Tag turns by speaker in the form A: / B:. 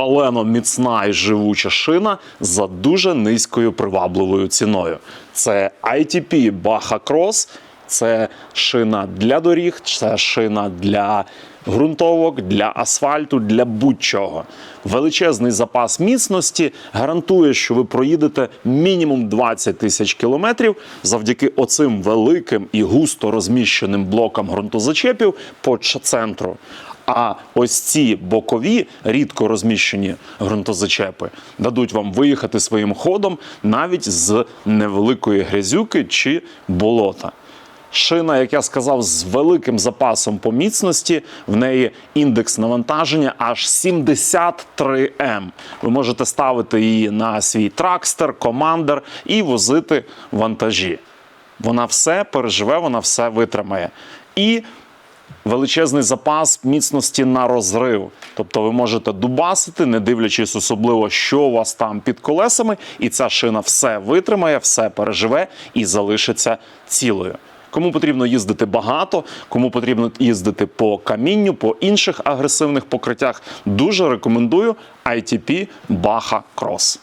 A: шалено міцна і живуча шина за дуже низькою привабливою ціною. Це ITP Baja Cross, це шина для доріг, це шина для ґрунтовок, для асфальту, для будь-чого. Величезний запас міцності гарантує, що ви проїдете мінімум 20 тисяч кілометрів завдяки оцим великим і густо розміщеним блокам ґрунтозачепів по центру. А ось ці бокові, рідко розміщені ґрунтозачепи дадуть вам виїхати своїм ходом навіть з невеликої грязюки чи болота. Шина, як я сказав, з великим запасом по міцності. В неї індекс навантаження аж 73 М. Ви можете ставити її на свій тракстер, командер і возити вантажі. Вона все переживе, вона все витримає. І величезний запас міцності на розрив. Тобто ви можете дубасити, не дивлячись особливо, що у вас там під колесами, і ця шина все витримає, все переживе і залишиться цілою. Кому потрібно їздити багато, кому потрібно їздити по камінню, по інших агресивних покриттях, дуже рекомендую ITP Baja Cross.